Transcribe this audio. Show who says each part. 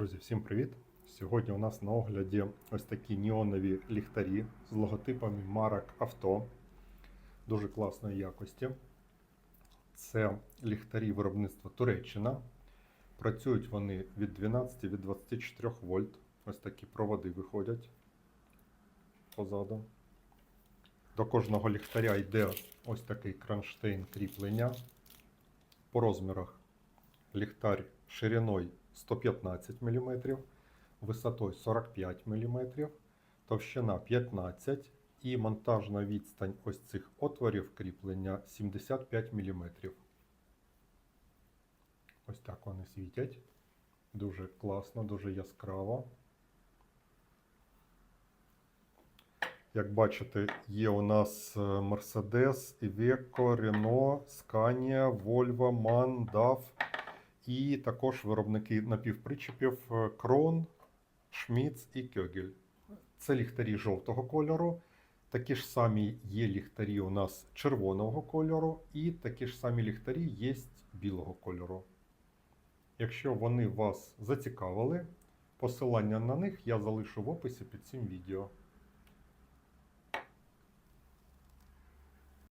Speaker 1: Друзі, всім привіт! Сьогодні у нас на огляді ось такі неонові ліхтарі з логотипами марок авто дуже класної якості. Це ліхтарі виробництва Туреччина. Працюють вони від 12 від 24 вольт. Ось такі проводи виходять позаду. До кожного ліхтаря йде ось такий кронштейн кріплення. По розмірах ліхтар шириною 115 мм, висотою 45 мм, товщина 15 і монтажна відстань ось цих отворів кріплення 75 мм. Ось так вони світять. Дуже класно, дуже яскраво. Як бачите, є у нас е, Mercedes, Iveco, Renault, Scania, Volvo, MAN, DAF і також виробники напівпричепів е, Крон, Schmitz і Кьогель. Це ліхтарі жовтого кольору. Такі ж самі є ліхтарі у нас червоного кольору, і такі ж самі ліхтарі є білого кольору. Якщо вони вас зацікавили, посилання на них я залишу в описі під цим відео.